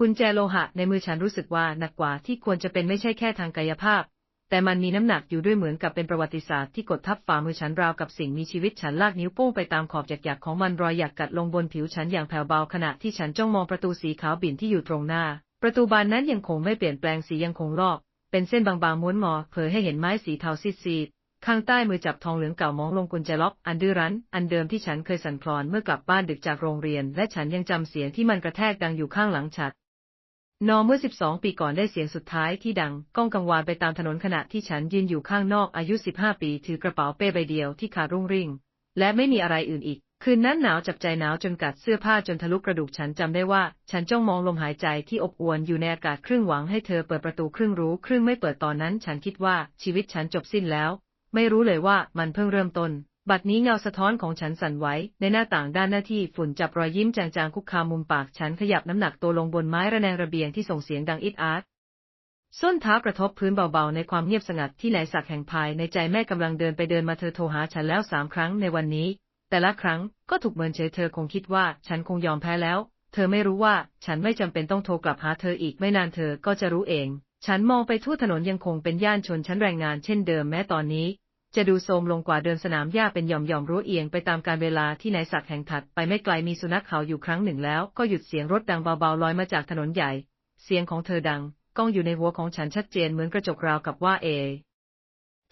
กุญแจโลหะในมือฉันรู้สึกว่าหนักกว่าที่ควรจะเป็นไม่ใช่แค่ทางกายภาพ แต่มันมีน้ำหนักอยู่ด้วยเหมือนกับเป็นประวัติศาสตร์ที่กดทับฝ่ามือฉันราวกับสิ่งมีชีวิตฉันลากนิ้วโป้งไปตามขอบหยักๆของมันรอยหยักกัดลงบนผิวฉันอย่างแผ่วเบาขณะที่ฉันจ้องมองประตูสีขาวบิ่นที่อยู่ตรงหน้า ประตูบานนั้นยังคงไม่เปลี่ยนแปลงสียังคงลอก เป็นเส้นบางๆม้วนงอเผยให้เห็นไม้สีเทาซีดๆข้างใต้มือจับทองเหลืองเก่ามองลงกุญแจล็อกอันดื้อรั้น อันเดิมที่ฉันเคยสั่นคลอนเมื่อกลับบ้านดึกจากโรงเรียน และฉันยังจำเสียงที่มันกระแทกดังอยู่ข้างหลังฉัด นอเมื่อ 12 ปีก่อนได้เสียงสุดท้ายที่ดัง ก้องกังวานไปตามถนนขณะที่ฉันยืนอยู่ข้างนอกอายุ 15 ปี ถือกระเป๋าเป้ใบเดียวที่ขาดรุ่งริ่ง และไม่มีอะไรอื่นอีก คืนนั้นหนาวจับใจหนาวจนกัดเสื้อผ้าจนทะลุกระดูกฉันจำได้ว่า ฉันจ้องมองลมหายใจที่อบอวลอยู่ในอากาศครึ่งหวังให้เธอเปิดประตูครึ่งรู้ครึ่งไม่เปิดตอนนั้น ฉันคิดว่าชีวิตฉันจบสิ้นแล้ว ไม่รู้เลยว่ามันเพิ่งเริ่มต้น บัดนี้เงาสะท้อนของฉันสั่นไหวในหน้าต่างด้านหน้าที่ฝุ่นจับรอยยิ้มจางๆคุกคามมุมปากฉันขยับน้ำหนักตัวลงบนไม้ระแนงระเบียงที่ส่งเสียงดังอิดอาร์ตส้นเท้ากระทบพื้นเบาๆ ในความเงียบสงัดที่ไหนสักแห่งภายในใจแม่กำลังเดินไปเดินมาเธอโทรหาฉันแล้วสามครั้งในวันนี้ แต่ละครั้งก็ถูกเมินเฉยเธอคงคิดว่าฉันคงยอมแพ้แล้ว เธอไม่รู้ว่าฉันไม่จำเป็นต้องโทรกลับหาเธออีกไม่นานเธอก็จะรู้เอง ฉันมองไปทั่วถนนยังคงเป็นย่านชนชั้นแรงงานเช่นเดิมแม้ตอนนี้ จะดูโทมลงกว่าเดิมสนามหญ้าเป็นหย่อมๆรั้วเอียงไปตามการเวลาที่นายศักดิ์แห่งถัดไปไม่ไกลมีสุนัขเขาอยู่ครั้งหนึ่งแล้วก็หยุดเสียงรถดังเบาๆลอยมาจากถนนใหญ่ เสียงของเธอดังก้องอยู่ในหัวของฉันชัดเจนเหมือนกระจกราวกับว่าเอ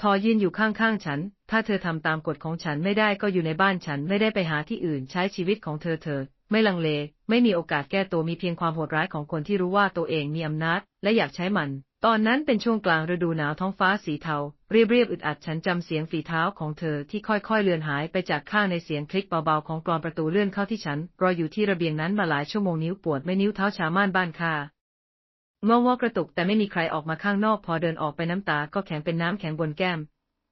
ทอยืนอยู่ข้างๆฉัน ถ้าเธอทำตามกฎของฉันไม่ได้ก็อยู่ในบ้านฉันไม่ได้ไปหาที่อื่นใช้ชีวิตของเธอเธอ ไม่ลังเล ไม่มีโอกาสแก้ตัวมีเพียงความโหดร้ายของคนที่รู้ว่าตัวเองมีอำนาจและอยากใช้มัน ตอนนั้นเป็นช่วงกลางฤดูหนาวท้องฟ้าสีเทา เรียบๆอึดอัดฉันจำเสียงฝีเท้าของเธอที่ค่อยๆเลือนหายไปจากข้างในเสียงคลิกเบาๆของกรอนประตูเลื่อนเข้าที่ฉัน รออยู่ที่ระเบียงนั้นมาหลายชั่วโมงนิ้วปวดไม่นิ้วเท้าชาม่านบ้านค่างอวอกระตุกแต่ไม่มีใครออกมาข้างนอกพอเดินออกไปน้ำตาก็แข็งเป็นน้ำแข็งบนแก้ม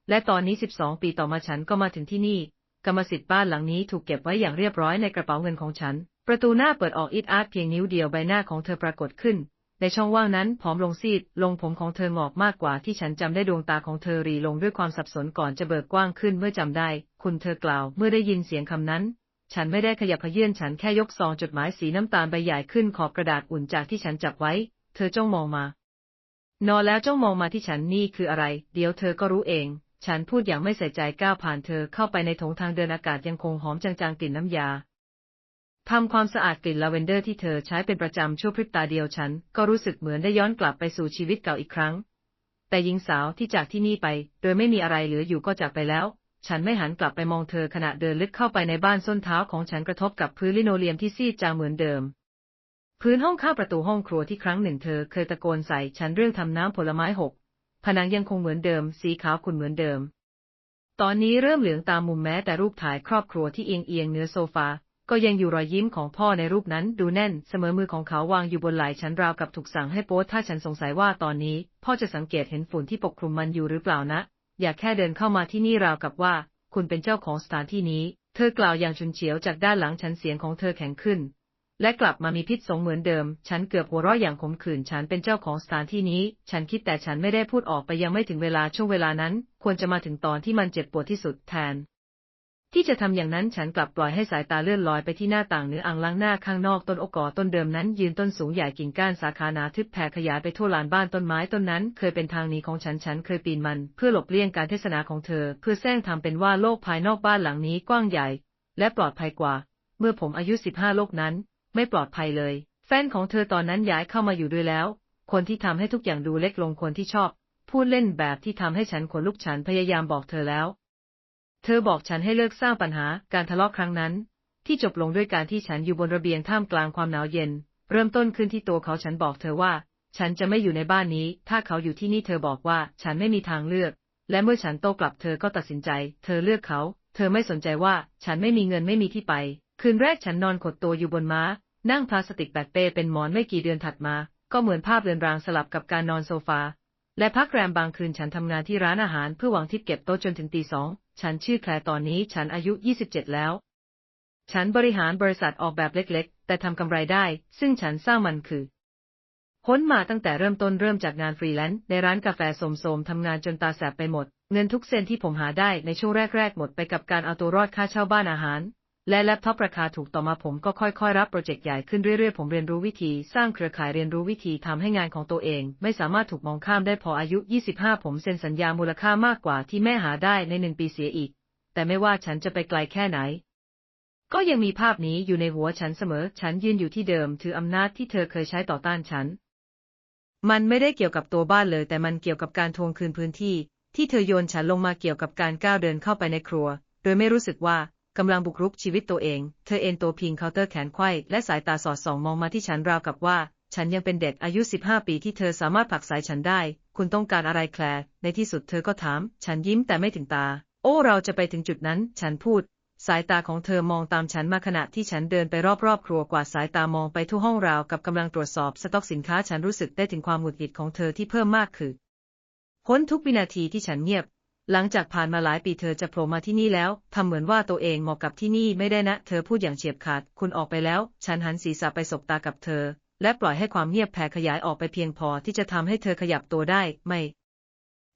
และตอนนี้ 12 ปีต่อมาฉันก็มาถึงที่นี่ กรรมสิทธิ์บ้านหลังนี้ถูกเก็บไว้อย่างเรียบร้อยในกระเป๋าเงินของฉัน ประตูหน้าเปิดออกอิดอาร์ตเพียงนิ้วเดียวใบหน้าของเธอปรากฏขึ้น ในช่องว่างนั้นผอมลงซีด ลงผมของเธอหงอกมากกว่าที่ฉันจำได้ดวงตาของเธอรีลงด้วยความสับสนก่อนจะเบิกกว้างขึ้นเมื่อจำได้ คุณเธอกล่าว เมื่อได้ยินเสียงคำนั้น ฉันไม่ได้ขยับเขยื่อนฉันแค่ยกซองจดหมายสีน้ำตาลใบใหญ่ขึ้นขอบกระดาษอุ่นจากที่ฉันจับไว้ เธอจ้องมองมา นอนแล้วจ้องมองมาที่ฉันนี่คืออะไร เดี๋ยวเธอก็รู้เอง ฉันพูดอย่างไม่ใส่ใจก้าวผ่านเธอเข้าไปในถงทางเดินอากาศยังคงหอมจางๆกลิ่นน้ำยา ทำความสะอาดกลิ่นลาเวนเดอร์ที่เธอใช้เป็นประจำชั่วพริบตาเดียวฉัน ก็รู้สึกเหมือนได้ย้อนกลับไปสู่ชีวิตเก่าอีกครั้ง แต่หญิงสาวที่จากที่นี่ไป โดยไม่มีอะไรเหลืออยู่ก็จากไปแล้ว ฉันไม่หันกลับไปมองเธอขณะเดินลึกเข้าไปในบ้านส้นเท้าของฉันกระทบกับพื้นลิโนเลียมที่ซีดจางเหมือนเดิม พื้นห้องข้าประตูห้องครัวที่ครั้งหนึ่งเธอเคยตะโกนใส่ฉันเรื่องทำน้ำผลไม้หก ผนังยังคงเหมือนเดิม สีขาวขุ่นเหมือนเดิมตอนนี้เริ่มเหลืองตามมุมแม้แต่รูปถ่ายครอบครัวที่เอียงเอียงเนื้อโซฟา ก็ยังอยู่รอยยิ้มของพ่อในรูปนั้นดูแน่นเสมอมือของเขาวางอยู่บนไหล่ฉันราวกับถูกสั่งให้โป๊ถ้าฉันสงสัยว่าตอนนี้ พ่อจะสังเกตเห็นฝุ่นที่ปกคลุมมันอยู่หรือเปล่านะ อยากแค่เดินเข้ามาที่นี่ราวกับว่า คุณเป็นเจ้าของสถานที่นี้ เธอกล่าวอย่างฉุนเฉียวจากด้านหลังฉันเสียงของเธอแข็งขึ้น และกลับมามีพิษสงเหมือนเดิม ฉันเกือบหัวเราะอย่างขมขื่นฉันเป็นเจ้าของสถานที่นี้ ฉันคิดแต่ฉันไม่ได้พูดออกไปยังไม่ถึงเวลาช่วงเวลานั้น ควรจะมาถึงตอนที่มันเจ็บปวดที่สุดแทน ที่จะทำอย่างนั้นฉันกลับปล่อยให้สายตาเลื่อนลอยไปที่หน้าต่างเหนืออ่างล้างหน้าข้างนอกต้นโอกอต้นเดิมนั้น ยืนต้นสูงใหญ่กิ่งก้านสาขาหนาทึบแผ่ขยายไปทั่วลานบ้านต้นไม้ต้นนั้น เคยเป็นทางหนีของฉันฉันเคยปีนมัน เพื่อหลบเลี่ยงการเทศนาของเธอ เพื่อแซงทำเป็นว่าโลกภายนอกบ้านหลังนี้กว้างใหญ่ และปลอดภัยกว่า เมื่อผมอายุสิบห้าโลกนั้น ไม่ปลอดภัยเลย แฟนของเธอตอนนั้นย้ายเข้ามาอยู่ด้วยแล้ว คนที่ทำให้ทุกอย่างดูเล็กลงคนที่ชอบ พูดเล่นแบบที่ทำให้ฉันขนลุกฉันพยายามบอกเธอแล้ว เธอบอกฉันให้เลิกสร้างปัญหาการทะเลาะครั้งนั้น ที่จบลงด้วยการที่ฉันอยู่บนระเบียงท่ามกลางความหนาวเย็น เริ่มต้นขึ้นที่ตัวเขาฉันบอกเธอว่า ฉันจะไม่อยู่ในบ้านนี้ ถ้าเขาอยู่ที่นี่เธอบอกว่าฉันไม่มีทางเลือก และเมื่อฉันโต้กลับเธอก็ตัดสินใจ เธอเลือกเขา เธอไม่สนใจว่าฉันไม่มีเงินไม่มีที่ไป คืนแรกฉันนอนขดตัวอยู่บนม้า นั่งพลาสติกแบกเป้เป็นหมอนไม่กี่เดือนถัดมา ก็เหมือนภาพเรือนรางสลับกับการนอนโซฟา และพักแรมบางคืนฉันทำงานที่ร้านอาหารเพื่อหวังทิปเก็บโต๊ะจนถึงตีสอง ฉันชื่อแคลร์ตอนนี้ฉันอายุ 27 แล้ว ฉันบริหารบริษัทออกแบบเล็กๆ แต่ทำกำไรได้ ซึ่งฉันสร้างมันคือค้นมาตั้งแต่เริ่มต้นเริ่มจากงานฟรีแลนซ์ในร้านกาแฟโสมๆทำงานจนตาแสบไปหมด เงินทุกเซนที่ผมหาได้ในช่วงแรกๆหมดไปกับการเอาตัวรอดค่าเช่าบ้านอาหาร และแล็ปท็อปราคาถูกต่อมาผมก็ค่อยๆ รับโปรเจกต์ใหญ่ขึ้นเรื่อยๆ ผมเรียนรู้วิธี สร้างเครือข่ายเรียนรู้วิธีทำให้งานของตัวเอง ไม่สามารถถูกมองข้ามได้พออายุ 25 ผมเซ็นสัญญามูลค่ามากกว่าที่แม่หาได้ในหนึ่งปีเสียอีก แต่ไม่ว่าฉันจะไปไกลแค่ไหน ก็ยังมีภาพนี้อยู่ในหัวฉันเสมอ ฉันยืนอยู่ที่เดิม ถืออำนาจที่เธอเคยใช้ต่อต้านฉัน มันไม่ได้เกี่ยวกับตัวบ้านเลย แต่มันเกี่ยวกับการทวงคืนพื้นที่ ที่เธอโยนฉันลงมาเกี่ยวกับการก้าวเดินเข้าไปในครัว โดยไม่รู้สึกว่า กำลังบุกรุกชีวิตตัวเอง เธอเอนตัวพิงเคาน์เตอร์แขนไขว้และสายตาสอดส่องมองมาที่ฉันราวกับว่า ฉันยังเป็นเด็กอายุ 15 ปีที่เธอสามารถผลักสายฉันได้ คุณต้องการอะไรแคลร์ ในที่สุดเธอก็ถาม ฉันยิ้มแต่ไม่ถึงตา โอ้ เราจะไปถึงจุดนั้น ฉันพูด สายตาของเธอมองตามฉันมาขณะที่ฉันเดินไปรอบๆ ครัวกว่าสายตามองไปทั่วห้องราวกับกำลังตรวจสอบสต็อกสินค้าฉันรู้สึกได้ถึงความหงุดหงิดของเธอที่เพิ่มมากคือพ้นทุกวินาทีที่ฉันเงียบ หลังจากผ่านมาหลายปีเธอจะโผล่มาที่นี่แล้ว ทำเหมือนว่าตัวเองเหมาะกับที่นี่ไม่ได้นะ เธอพูดอย่างเฉียบขาด คุณออกไปแล้ว ฉันหันศีรษะไปสบตากับเธอ และปล่อยให้ความเงียบแผ่ขยายออกไปเพียงพอที่จะทำให้เธอขยับตัวได้ ไม่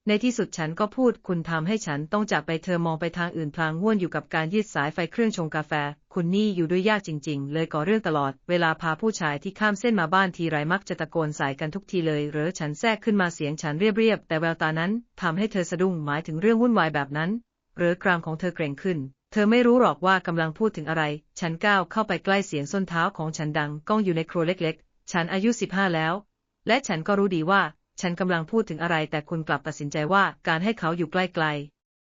ในที่สุดฉันก็พูดคุณทำให้ฉันต้องจากไปเธอมองไปทางอื่นพลางง่วนอยู่กับการยืดสายไฟเครื่องชงกาแฟ คุณนี่อยู่ด้วยยากจริง ๆ เลยก่อเรื่องตลอด เวลาพาผู้ชายที่ข้ามเส้นมาบ้านทีไรมักจะตะโกนใส่กันทุกทีเลย หรือฉันแทรกขึ้นมาเสียงฉันเรียบๆ แต่แววตานั้นทำให้เธอสะดุ้งหมายถึงเรื่องวุ่นวายแบบนั้น หรือกรามของเธอเกร็งขึ้น เธอไม่รู้หรอกว่ากำลังพูดถึงอะไร ฉันก้าวเข้าไปใกล้เสียงส้นเท้าของฉันดังก้องอยู่ในครัวเล็ก ๆ ฉันอายุสิบห้าแล้ว และฉันก็รู้ดีว่า ฉันกำลังพูดถึงอะไรแต่คุณกลับตัดสินใจว่าการให้เขาอยู่ใกล้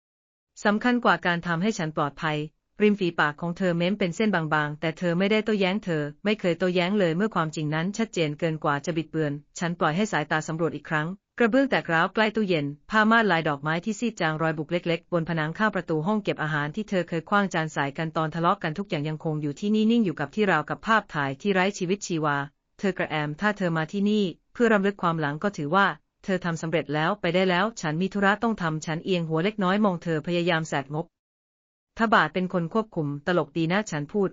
ๆสำคัญกว่าการทำให้ฉันปลอดภัย ริมฝีปากของเธอเม้มเป็นเส้นบางๆ แต่เธอไม่ได้โต้แย้งเธอ ไม่เคยโต้แย้งเลยเมื่อความจริงนั้นชัดเจนเกินกว่าจะบิดเบือน ฉันปล่อยให้สายตาสำรวจอีกครั้ง กระเบื้องแตกร้าวใกล้ตู้เย็น ผ้าม่านลายดอกไม้ที่ซีดจางรอยบุกเล็กๆ บนผนังข้างประตูห้องเก็บอาหารที่เธอเคยคว้างจานใส่กันตอนทะเลาะกันทุกอย่างยังคงอยู่ที่นี่นิ่งอยู่กับที่ราวกับภาพถ่ายที่ไร้ชีวิตชีวา ธอกระแอมถ้าเธอมาที่นี่ เพื่อรำลึกความหลังก็ถือว่า เธอทำสำเร็จแล้วไปได้แล้ว ฉันมีธุระต้องทำฉันเอียงหัวเล็กน้อยมองเธอพยายามแสกงบทบาทเป็นคนควบคุมตลกดีนะฉันพูด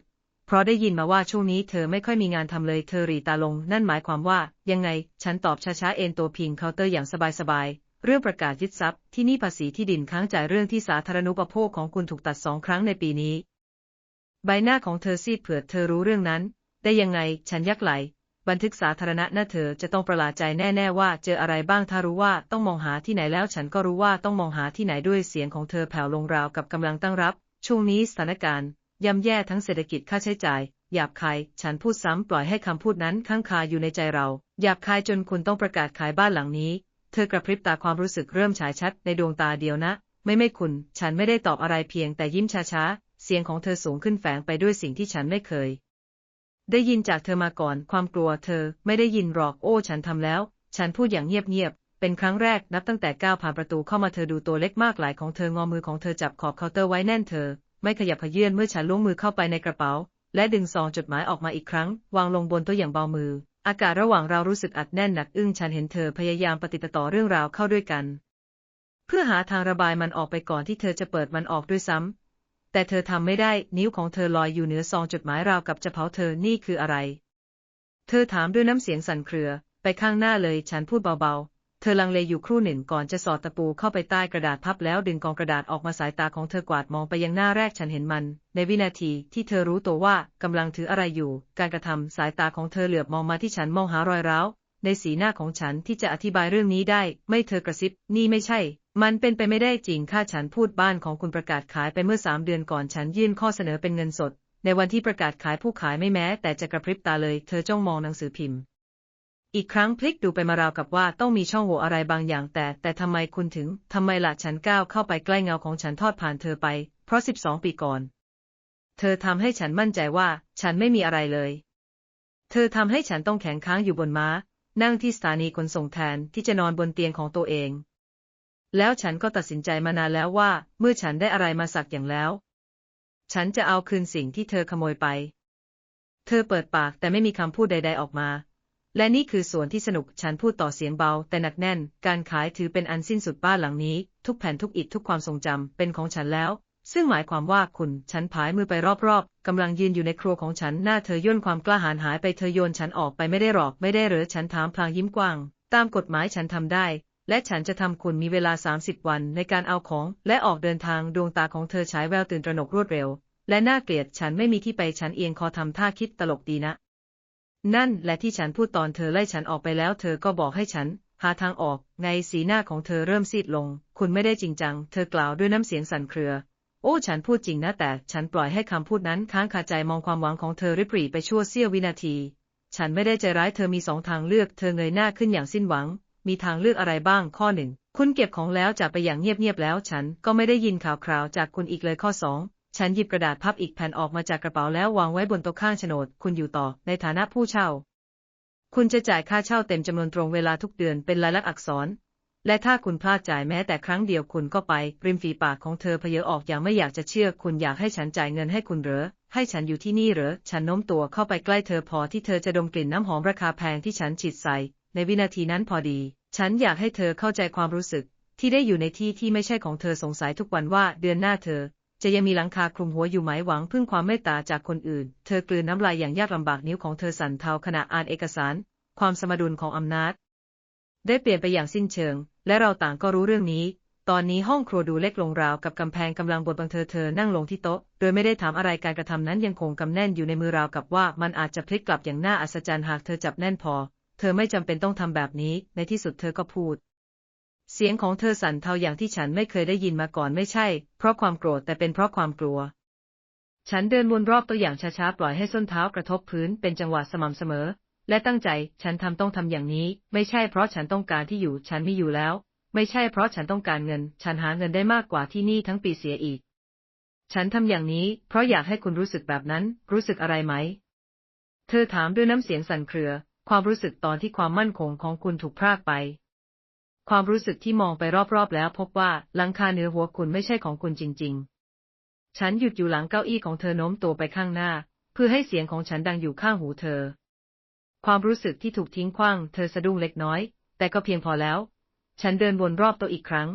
เพราะได้ยินมาว่าช่วงนี้เธอไม่ค่อยมีงานทำเลยเธอรีตาลง นั่นหมายความว่า ยังไง ฉันตอบช้าๆเอนตัวพิงเคาน์เตอร์อย่างสบายๆเรื่องประกาศยึดทรัพย์ที่นี่ภาษีที่ดินค้างจ่ายเรื่องที่สาธารณูปโภคของคุณถูกตัดสองครั้งในปีนี้ ใบหน้าของเธอซีดเผือดเธอรู้เรื่องนั้น ได้ยังไง ฉันยักไหล บันทึกสาธารณะน่าเธอจะต้องประหลาดใจแน่ ๆ ว่าเจออะไรบ้างถ้ารู้ว่าต้องมองหาที่ไหนแล้วฉันก็รู้ว่าต้องมองหาที่ไหนด้วยเสียงของเธอแผ่วลงราวกับกำลังตั้งรับ ช่วงนี้สถานการณ์ย่ำแย่ทั้งเศรษฐกิจค่าใช้จ่ายหยาบคาย ฉันพูดซ้ำปล่อยให้คำพูดนั้นค้างคาอยู่ในใจเรา หยาบคายจนคุณต้องประกาศขายบ้านหลังนี้ เธอกระพริบตาความรู้สึกเริ่มฉายชัดในดวงตาเดียวนะ ไม่ไม่คุณ ฉันไม่ได้ตอบอะไรเพียงแต่ยิ้มช้าๆ เสียงของเธอสูงขึ้นแฝงไปด้วยสิ่งที่ฉันไม่เคย ได้ยินจากเธอมาก่อน ความกลัวเธอไม่ได้ยินหรอกโอ้ ฉันทำแล้ว ฉันพูดอย่างเงียบๆเป็นครั้งแรกนับตั้งแต่ก้าวผ่านประตูเข้ามาเธอดูตัวเล็กมากหลายของเธองอมือของเธอจับขอบเคาน์เตอร์ไว้แน่นเธอ ไม่ขยับเยื่อนเมื่อฉันล้วงมือเข้าไปในกระเป๋า และดึงซองจดหมายออกมาอีกครั้ง วางลงบนโต๊ะอย่างเบามือ อากาศระหว่างเรารู้สึกอัดแน่นหนักอึ้งฉันเห็นเธอพยายามปฏิติดต่อเรื่องราวเข้าด้วยกัน เพื่อหาทางระบายมันออกไปก่อนที่เธอจะเปิดมันออกด้วยซ้ำ แต่เธอทำไม่ได้นิ้วของเธอลอยอยู่เหนือซองจดหมายราวกับจะเผาเธอนี่คืออะไร เธอถามด้วยน้ำเสียงสั่นเครือ ไปข้างหน้าเลยฉันพูดเบาๆ เธอลังเลอยู่ครู่หนึ่งก่อนจะสอดตะปูเข้าไปใต้กระดาษพับแล้วดึงกองกระดาษออกมาสายตาของเธอกวาดมองไปยังหน้าแรกฉันเห็นมัน ในวินาทีที่เธอรู้ตัวว่ากำลังถืออะไรอยู่ การกระทำสายตาของเธอเหลือบมองมาที่ฉันมองหารอยร้าวในสีหน้าของฉันที่จะอธิบายเรื่องนี้ได้ ไม่เธอกระซิบ นี่ไม่ใช่ มันเป็นไปไม่ได้จริง ค่าฉันพูดบ้านของคุณประกาศขายไปเมื่อสามเดือนก่อนฉันยื่นข้อเสนอเป็นเงินสด ในวันที่ประกาศขายผู้ขายไม่แม้ แต่จะกระพริบตาเลย เธอจ้องมองหนังสือพิมพ์ อีกครั้งพลิกดูไปมาราวกับว่าต้องมีช่องโหว่อะไรบางอย่าง แต่แต่ทำไมคุณถึงทำไมล่ะฉันก้าวเข้าไปใกล้เงาของฉันทอดผ่านเธอไป เพราะสิบสองปีก่อน เธอทำให้ฉันมั่นใจว่า ฉันไม่มีอะไรเลย เธอทำให้ฉันต้องแข็งค้างอยู่บนม้า นั่งที่สถานีขนส่งแทนที่จะนอนบนเตียงของตัวเอง แล้วฉันก็ตัดสินใจมานานแล้วว่า เมื่อฉันได้อะไรมาสักอย่างแล้ว ฉันจะเอาคืนสิ่งที่เธอขโมยไป เธอเปิดปากแต่ไม่มีคำพูดใด ๆออกมา และนี่คือส่วนที่สนุกฉันพูดต่อเสียงเบา แต่หนักแน่น การขายถือเป็นอันสิ้นสุดบ้านหลังนี้ ทุกแผ่นทุกอิฐทุกความทรงจำเป็นของฉันแล้ว ซึ่งหมายความว่าคุณฉันผายมือไปรอบๆกำลังยืนอยู่ในครัวของฉันหน้าเธอย่นความกล้าหาญหายไปเธอโยนฉันออกไปไม่ได้หรอกไม่ได้หรือฉันถามพลางยิ้มกว้างตามกฎหมายฉันทำได้ และฉันจะทำคุณมีเวลา 30 วันในการเอาของ และออกเดินทางดวงตาของเธอฉายแววตื่นตระหนกรวดเร็ว และน่าเกลียดฉันไม่มีที่ไปฉันเอียงคอทำท่าคิดตลกดีนะ นั่นและที่ฉันพูดตอนเธอไล่ฉันออกไปแล้วเธอก็บอกให้ฉัน หาทางออกไงสีหน้าของเธอเริ่มซีดลง คุณไม่ได้จริงจัง เธอกล่าวด้วยน้ำเสียงสั่นเครือ โอ้ฉันพูดจริงนะแต่ฉันปล่อยให้คำพูดนั้นค้างคาใจมองความหวังของเธอริบหรี่ไปชั่วเสี้ยววินาที ฉันไม่ได้ใจร้ายเธอมีสองทางเลือก เธอเงยหน้าขึ้นอย่างสิ้นหวัง มีทางเลือกอะไรบ้างข้อหนึ่งคุณเก็บของแล้วจากไปอย่างเงียบๆแล้ว ฉันก็ไม่ได้ยินข่าวคราวจากคุณอีกเลยข้อสองฉันหยิบกระดาษพับอีกแผ่นออกมาจากกระเป๋าแล้ววางไว้บนโต๊ะข้างโฉนด คุณอยู่ต่อในฐานะผู้เช่า คุณจะจ่ายค่าเช่าเต็มจำนวนตรงเวลาทุกเดือนเป็นลายลักษณ์อักษร และถ้าคุณพลาดจ่ายแม้แต่ครั้งเดียวคุณก็ไป ริมฝีปากของเธอเพเยอออกอย่างไม่อยากจะเชื่อ คุณอยากให้ฉันจ่ายเงินให้คุณเหรอ ให้ฉันอยู่ที่นี่เหรอ ฉันโน้มตัวเข้าไปใกล้เธอพอที่เธอจะดมกลิ่นน้ำหอมราคาแพงที่ฉันฉีดใส่ ในวินาทีนั้นพอดี ฉันอยากให้เธอเข้าใจความรู้สึก ที่ได้อยู่ในที่ที่ไม่ใช่ของเธอสงสัยทุกวันว่าเดือนหน้าเธอ จะยังมีหลังคาคลุมหัวอยู่ไหมหวังพึ่งความเมตตาจากคนอื่น เธอกลืนน้ำลายอย่างยากลำบากนิ้วของเธอสั่นเทาขณะอ่านเอกสาร ความสมดุลของอำนาจ ได้เปลี่ยนไปอย่างสิ้นเชิง และเราต่างก็รู้เรื่องนี้ ตอนนี้ห้องครัวดูเล็กลงราวกับกำแพงกำลังบดบังเธอเธอนั่งลงที่โต๊ะ โดยไม่ได้ถามอะไรการกระทำนั้นยังคงกำแน่นอยู่ในมือราวกับว่ามันอาจจะพลิกกลับอย่างน่าอัศจรรย์หากเธอจับแน่นพอ เธอไม่จำเป็นต้องทำแบบนี้ ในที่สุดเธอก็พูด เสียงของเธอสั่นเทาอย่างที่ฉันไม่เคยได้ยินมาก่อนไม่ใช่ เพราะความโกรธแต่เป็นเพราะความกลัว ฉันเดินวนรอบตัวอย่างช้าๆปล่อยให้ส้นเท้ากระทบพื้นเป็นจังหวะสม่ำเสมอ และตั้งใจฉันทำต้องทำอย่างนี้ ไม่ใช่เพราะฉันต้องการที่อยู่ ฉันมีอยู่แล้ว ไม่ใช่เพราะฉันต้องการเงิน ฉันหาเงินได้มากกว่าที่นี่ทั้งปีเสียอีก ฉันทำอย่างนี้ เพราะอยากให้คุณรู้สึกแบบนั้น รู้สึกอะไรไหม เธอถามด้วยน้ำเสียงสั่นเครือ ความรู้สึกตอนที่ความมั่นคงของคุณถูกพรากไป ความรู้สึกที่มองไปรอบๆแล้วพบว่าหลังคาเหนือหัวคุณไม่ใช่ของคุณจริง ๆ ฉันหยุดอยู่หลังเก้าอี้ของเธอโน้มตัวไปข้างหน้า เพื่อให้เสียงของฉันดังอยู่ข้างหูเธอ ความรู้สึกที่ถูกทิ้งขว้าง เธอสะดุ้งเล็กน้อย แต่ก็เพียงพอแล้ว ฉันเดินวนรอบโต๊ะอีกครั้ง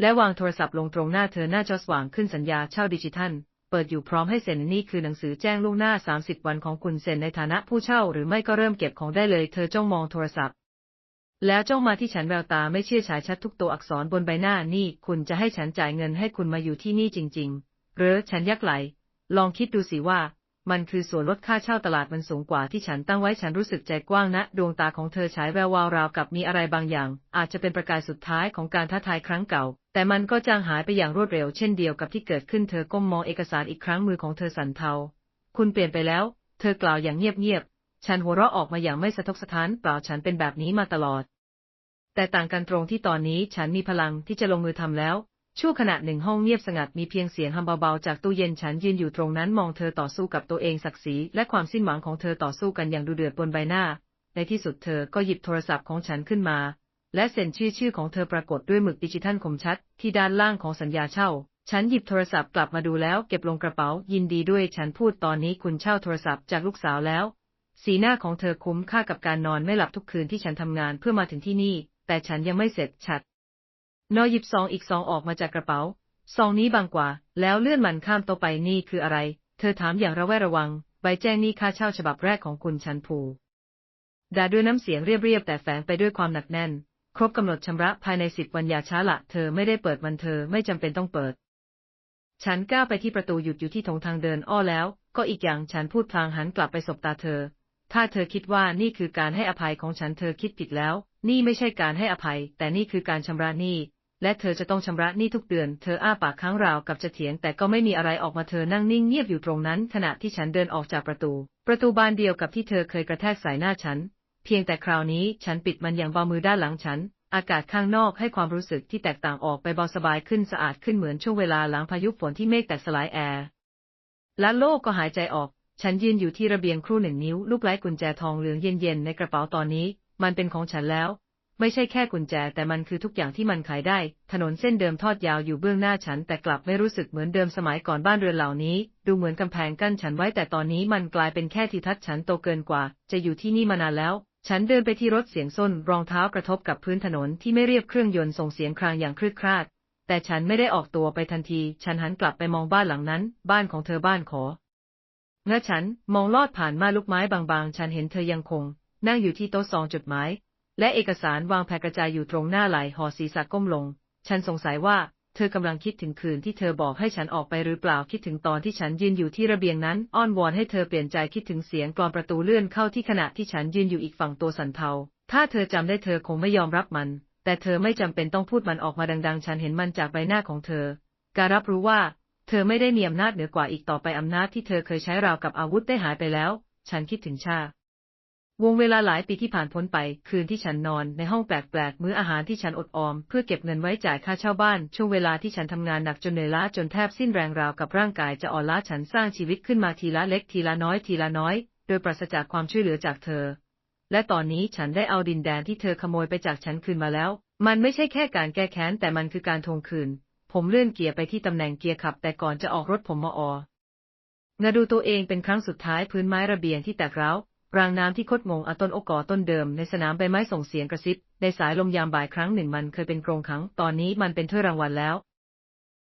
และวางโทรศัพท์ลงตรงหน้าเธอหน้าจอสว่างขึ้นสัญญาเช่าดิจิทัล เปิดอยู่พร้อมให้เซ็นนี่คือหนังสือแจ้งล่วงหน้า 30 วันของคุณเซ็นในฐานะผู้เช่า หรือไม่ก็เริ่มเก็บของได้เลย เธอจ้องมองโทรศัพท์ แล้วจ้องมาที่ฉันแววตาไม่เชื่อฉายชัดทุกตัวอักษรบนใบหน้านี่คุณจะให้ฉันจ่ายเงินให้คุณมาอยู่ที่นี่จริง ๆ หรือฉันยักไหล ลองคิดดูสิว่า มันคือส่วนลดค่าเช่าตลาดมันสูงกว่าที่ฉันตั้งไว้ฉันรู้สึกใจกว้างนะ ดวงตาของเธอฉายแวววาวราวกับมีอะไรบางอย่าง อาจจะเป็นประกายสุดท้ายของการท้าทายครั้งเก่า แต่มันก็จางหายไปอย่างรวดเร็วเช่นเดียวกับที่เกิดขึ้นเธอก้มมองเอกสารอีกครั้งมือของเธอสั่นเทา คุณเปลี่ยนไปแล้ว เธอกล่าวอย่างเงียบๆ ฉันหัวเราะออกมาอย่างไม่สะทกสะท้านเปล่าฉันเป็นแบบนี้มาตลอด แต่ต่างกันตรงที่ตอนนี้ฉันมีพลังที่จะลงมือทำแล้ว ชั่วขณะหนึ่งห้องเงียบสงัดมีเพียงเสียงฮัมเบาๆจากตู้เย็นฉันยืนอยู่ตรงนั้นมองเธอต่อสู้กับตัวเองศักดิ์ศรีและความสิ้นหวังของเธอต่อสู้กันอย่างดุเดือดบนใบหน้า ในที่สุดเธอก็หยิบโทรศัพท์ของฉันขึ้นมา และเซ็นชื่อชื่อของเธอปรากฏด้วยหมึกดิจิทัลคมชัด ที่ด้านล่างของสัญญาเช่า ฉันหยิบโทรศัพท์กลับมาดูแล้วเก็บลงกระเป๋า ยินดีด้วยฉันพูดตอนนี้คุณเช่าโทรศัพท์จากลูกสาวแล้ว สีหน้าของเธอคุ้มค่ากับการนอนไม่หลับทุกคืนที่ฉันทำงานเพื่อมาถึงที่นี่ แต่ฉันยังไม่เสร็จฉัด นอหยิบซองอีกซองออกมาจากกระเป๋า ซองนี้บางกว่า แล้วเลื่อนมันข้ามโต๊ะไปนี่คืออะไร เธอถามอย่างระแวดระวัง ใบแจ้งหนี้ค่าเช่าฉบับแรกของคุณชันภูด่าด้วยน้ำเสียงเรียบๆแต่แฝงไปด้วยความหนักแน่น ครบกำหนดชำระภายในสิบวันอย่าช้าละ เธอไม่ได้เปิดมันเธอไม่จำเป็นต้องเปิด ฉันก้าวไปที่ประตูหยุดอยู่ที่ถงทางเดินอ้อแล้ว ก็อีกอย่างฉันพูดพลางหันกลับไปสบตาเธอ ถ้าเธอคิดว่านี่คือการให้อภัยของฉันเธอคิดผิดแล้ว นี่ไม่ใช่การให้อภัย แต่นี่คือการชำระหนี้ และเธอจะต้องชำระหนี้ทุกเดือน เธออ้าปากค้างราวกับจะเถียงแต่ก็ไม่มีอะไรออกมาเธอนั่งนิ่งเงียบอยู่ตรงนั้น ขณะที่ฉันเดินออกจากประตู ประตูบานเดียวกับที่เธอเคยกระแทกใส่หน้าฉัน เพียงแต่คราวนี้ฉันปิดมันอย่างเบามือด้านหลังฉัน อากาศข้างนอกให้ความรู้สึกที่แตกต่างออกไปเบาสบายขึ้นสะอาดขึ้นเหมือนช่วงเวลาหลังพายุฝนที่เมฆแตกสลายแอร์และโลกก็หายใจออก ฉันยืนอยู่ที่ระเบียงครู่หนึ่งนิ้ว ลูกไร้กุญแจทองเหลืองเย็นๆในกระเป๋าตอนนี้ มันเป็นของฉันแล้ว ไม่ใช่แค่กุญแจ แต่มันคือทุกอย่างที่มันขายได้ ถนนเส้นเดิมทอดยาวอยู่เบื้องหน้าฉัน แต่กลับไม่รู้สึกเหมือนเดิมสมัยก่อนบ้านเรือนเหล่านี้ ดูเหมือนกำแพงกั้นฉันไว้แต่ตอนนี้มันกลายเป็นแค่ที่ทัดฉันโตเกินกว่า จะอยู่ที่นี่มานานแล้ว ฉันเดินไปที่รถเสียงส้น รองเท้ากระทบกับพื้นถนนที่ไม่เรียบเครื่องยนต์ส่งเสียงครางอย่างคลืดคลาด แต่ฉันไม่ได้ออกตัวไปทันที ฉันหันกลับไปมองบ้านหลังนั้น บ้านของเธอบ้านขอเมื่อฉันมองลอดผ่านม่านลูกไม้บางๆ ฉันเห็นเธอยังคง นั่งอยู่ที่โต๊ะซองจดหมาย และเอกสารวางแผ่กระจายอยู่ตรงหน้าไหลห่อศีรษะก้มลง ฉันสงสัยว่าเธอกำลังคิดถึงคืนที่เธอบอกให้ฉันออกไปหรือเปล่าคิดถึงตอนที่ฉันยืนอยู่ที่ระเบียงนั้น อ้อนวอนให้เธอเปลี่ยนใจคิดถึงเสียงกลอนประตูเลื่อนเข้าที่ขณะที่ฉันยืนอยู่อีกฝั่งตัวสันเทา ถ้าเธอจำได้เธอคงไม่ยอมรับมัน แต่เธอไม่จำเป็นต้องพูดมันออกมาดัง ๆ ฉันเห็นมันจากใบหน้าของเธอ การรับรู้ว่า เธอไม่ได้มีอำนาจเหนือกว่าอีกต่อไปอำนาจที่เธอเคยใช้ราวกับอาวุธได้หายไปแล้ว ฉันคิดถึงชา วงเวลาหลายปีที่ผ่านพ้นไป คืนที่ฉันนอนในห้องแปลกๆ มื้ออาหารที่ฉันอดออม เพื่อเก็บเงินไว้จ่ายค่าเช่าบ้าน ช่วงเวลาที่ฉันทำงานหนักจนเหนื่อยล้าจนแทบสิ้นแรงราวกับร่างกายจะอ่อนล้าฉันสร้างชีวิตขึ้นมาทีละเล็กทีละน้อยทีละน้อย โดยปราศจากความช่วยเหลือจากเธอ และตอนนี้ฉันได้เอาดินแดนที่เธอขโมยไปจากฉันคืนมาแล้ว มันไม่ใช่แค่การแก้แค้นแต่มันคือการทวงคืน ผมเลื่อนเกียร์ไปที่ตำแหน่งเกียร์ขับ แต่ก่อนจะออกรถผมมอองาดูตัวเองเป็นครั้งสุดท้ายพื้นไม้ระเบียงที่แตกร้าว รางน้ำที่คดงงอาต้นโอกอต้นเดิมในสนามใบไม้ส่งเสียงกระซิบ ในสายลมยามบ่ายครั้งหนึ่งมันเคยเป็นโครงขัง ตอนนี้มันเป็นถ้วยรางวัลแล้ว